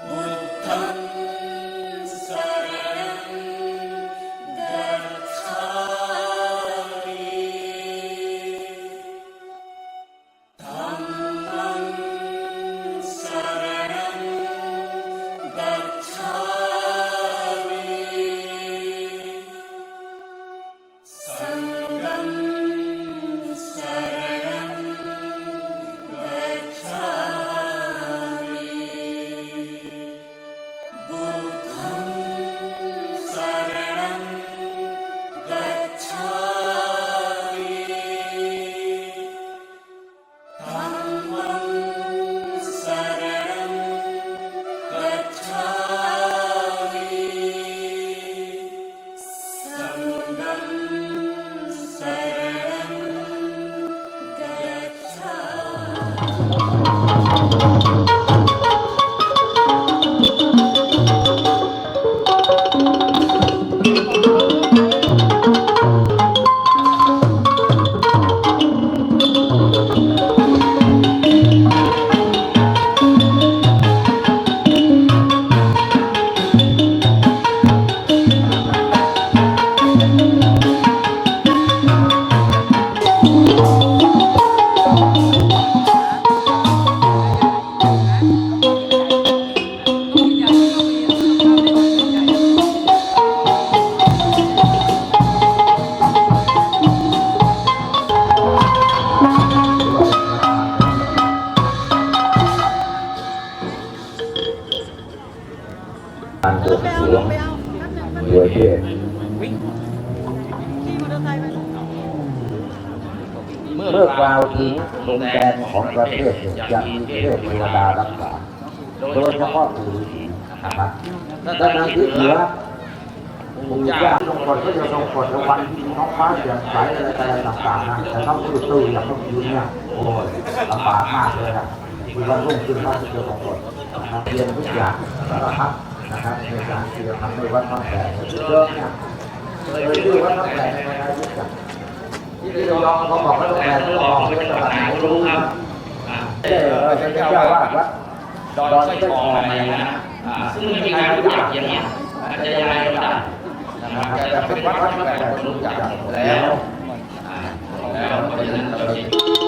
ก กล่าวถึงพรมแดนของประเทศเนี่ยจะมีเทพเทวดารักษา โดยเฉพาะปู่ฤาษีนะครับและนางที่เหลือปู่ย่าทรงกฎก็จะทรงกฎในวันที่ท้องฟ้าเสียงใสอะไรอะไรต่างๆนะแต่ต้องตื้อตื้ออย่างต้องยืนเนี่ยโอ้ยลำบากมากเลยนะคือวันรุ่งขึ้นต้องจะทรงกฎนะครับเรียนทุกอย่างสารพัดนะครับในการที่จะทำในวัดท้องแผ่เยอะเนี่ยเลยชื่อวัดท้องแผ่ในเวลายุคจักร ที่เราลองเขาบอกว่าต้องแปลต้องบอกเรื่องตลาดไหนรู้ครับเออจะเจ้าว่าวัดดอนสร้อยทองอะไรนะอ่าซึ่งไม่มีใครรู้จักอย่างเงี้ยอาจจะยังไงก็ได้นะครับแต่เป็นวัดวัดแบบรู้จักแล้วอ่าแล้วเพราะฉะนั้นเราจะ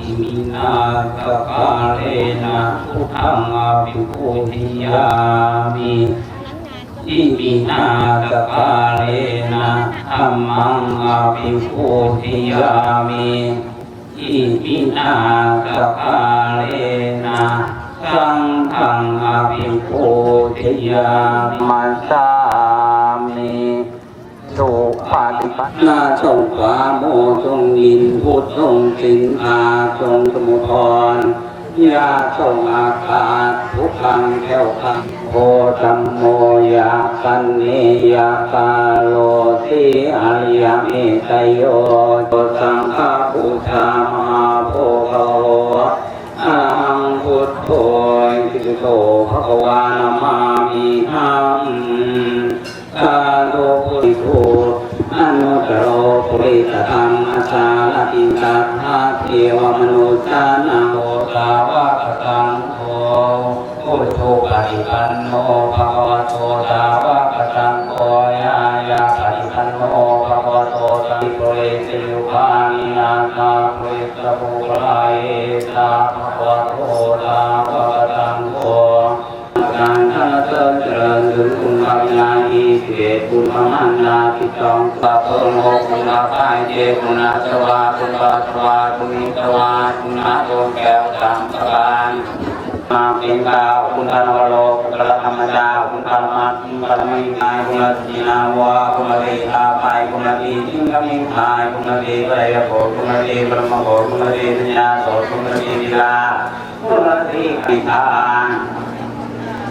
อิมินาสกาเลนะพุทธังอภิปุหิยามิอิมินาสกาเลนะธรรมังอาภิปูทิยามิอิมินาสกาเลนะสังฆังอาภิปูทิยามาสามิ สุปาติปันนาจงกาโมจงยินพุทธจงสินอาจงสมุทรยาจงอาคาทุกขังแก้วขังโพธัมโมยาคันเนยาคาโลสิอริยเมตโยโตสังฆาปุชามหาโพคโหอาหังพุทโธอิติโตภะควานามามิหัม กาโลปุริโภอนุตตรปุริสธรรมอาชาลติสัทธาเทวมนุษย์านาโมตาวะกตังโฆพุทโธปฏิปันโนภะวะโตตาวะกตังโฆยายาปฏิปันโนภะวะโตตังปุริสิยุปานินาคาปุริสปุปะเอตาภะคะวะโตตา เกศคุณพระมันดาที่จองสัพพโลกคุณพระพายเจคุณาชวาคุณปาชวาคุณอิทวาคุณาโดนแก้วสามประการมาเป็นดาวคุณธนวโลกคุณพระธรรมดาคุณปรรมาคุณปรรมินายคุณจีนาวาคุณเรตาภายคุณดีจิงกมิงภายคุณดีปรยโภคุณดีปรมโภคุณดีปัญญาโสคุณดีวิลาคุณดีกิทาน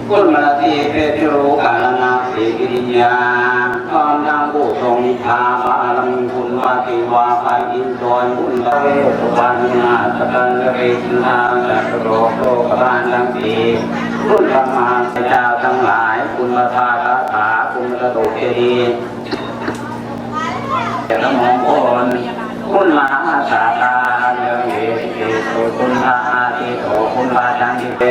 กุลมรติเพชรูกาลนาสีกิริยาตอนนางผู้ทรงนิทาบารมีคุณวาติวาภายอินทรบุญตะเวสุวรรณนาสกันเรศนาจักรโลกโลกบาลทังสี่คุณพระมหาเจ้าทั้งหลาย คุณพระธาตุถาคุณพระตุกเจดีย์เจ้ามงคลคุณมหาสากาเรื่องเหตุเกิดคุณพระอาทิตย์โตคุณพระจันทร์เต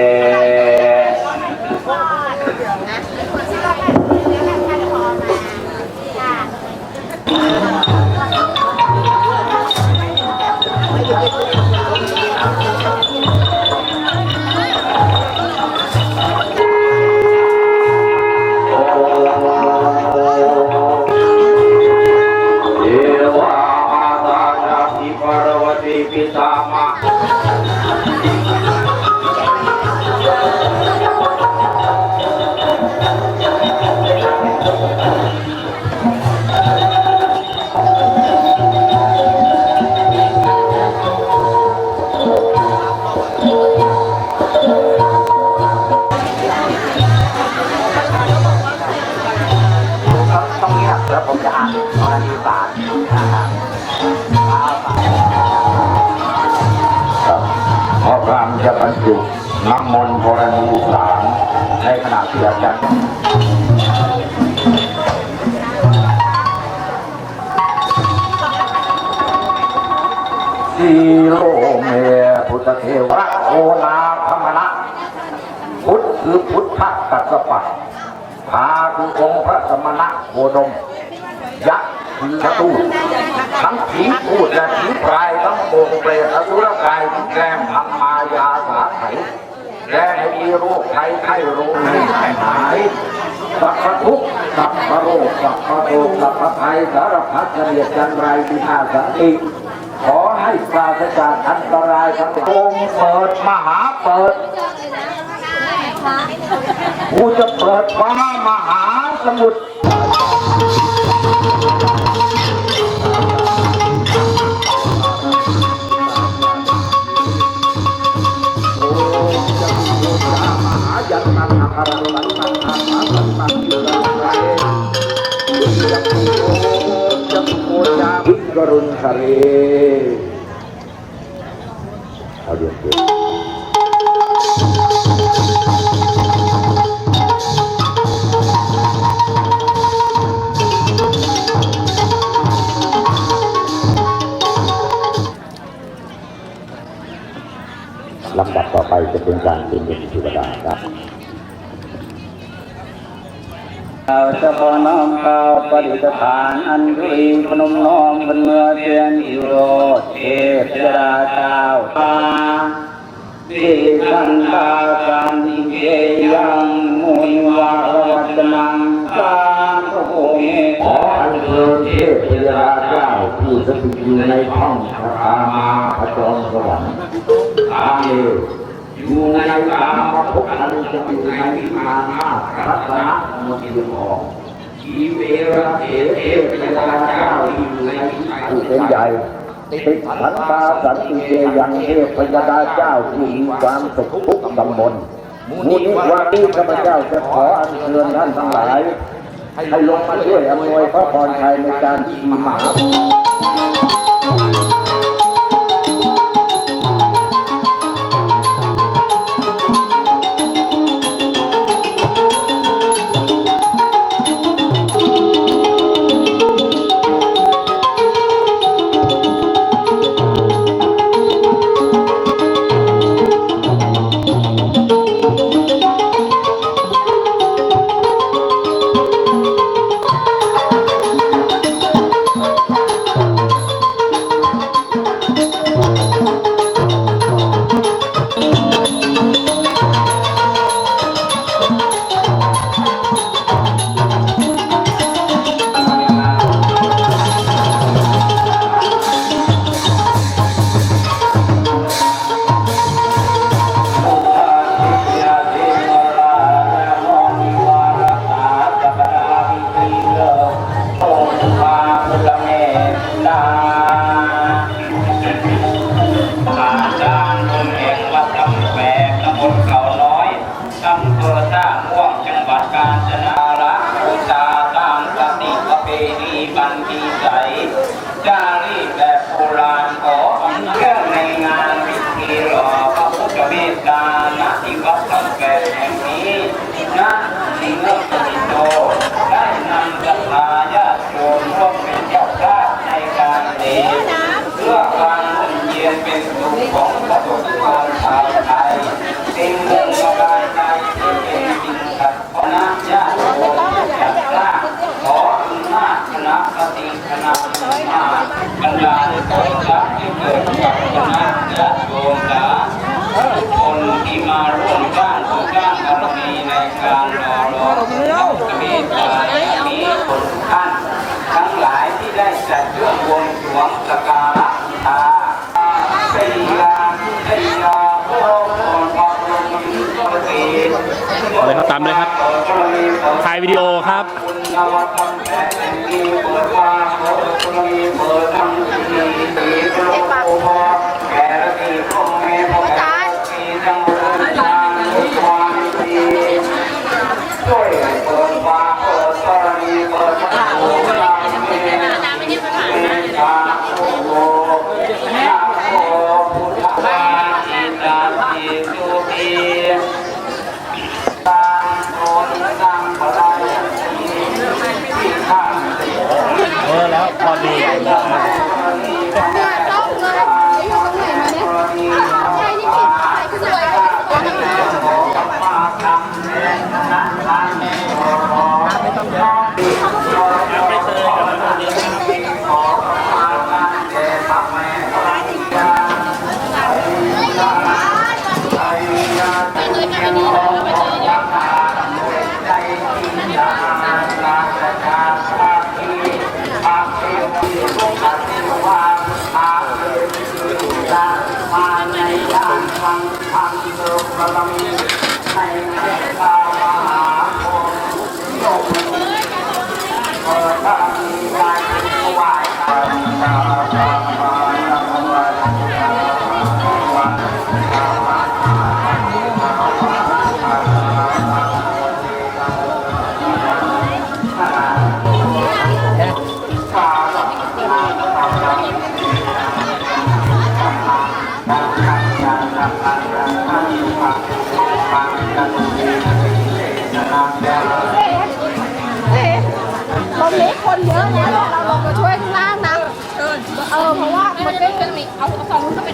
สีโลเมพุทธเทวะโอนาธรรมนะพุทธคือพุทธกัสปะพาคือองค์พระสมณะโคดม ยักษ์คือชะตูทั้งผีพูดและผีพรายทั้งโองเปรตอสุรกายที่แกล้งทำมายา แกล้งให้มีโรคภัยไข้โรคให้หายสัพพทุกข์สัพพโรคสัพพโรคสัพพภัยสารพัดเฉลียดจันไรวินาศติขอให้ปราศจากอันตรายทั้งปวงเปิดมหาเปิดกูจะเปิดฟ้ามหาสมุทร ลำดับต่อไปจะเป็นการเป็นเด็กเทวดาครับ เราจะพอน้อมเกาปฏิสถานอันรีพนมน้อมเป็นเมื่อเทียนอยู่โรเทพยดาเจ้าตาดิสันตาสันเกยังมุนวารวัจนังตาพระโอเมขออันเชิญเทพยดาเจ้าผู้สถิตอยู่ในท้องพระอามาพระจอมสวรรค์อาเม อยู่ในอามภพอันจะอยู่ในวิมานห้ารัตนะมณีทองอีเวระเอเอพยาเจ้าอยู่ในวิสัยเป็นใหญ่ติดสันตาสันติเยยังเทพยดาเจ้าผู้มีความสุขทุกตำบลมูนิวารีข้าพเจ้าจะขออัญเชิญท่านทั้งหลาย ให้ลงมาช่วยอำนวยพระพรชัยในการขี่หมา การจนะ วงสการะาเป็นลาเป็นลาพระองค์พระองค์เลยครับตามเลยครับถ่ายวิดีโอครับเปิดปาง พอดี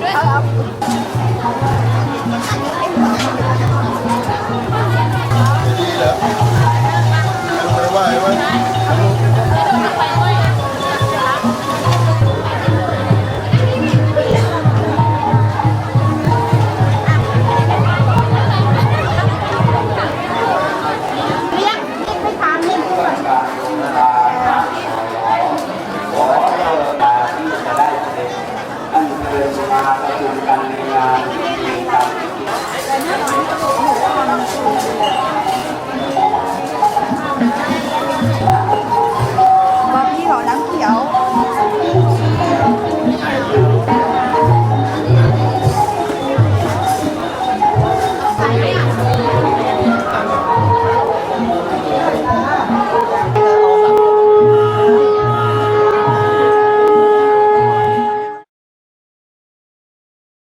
have.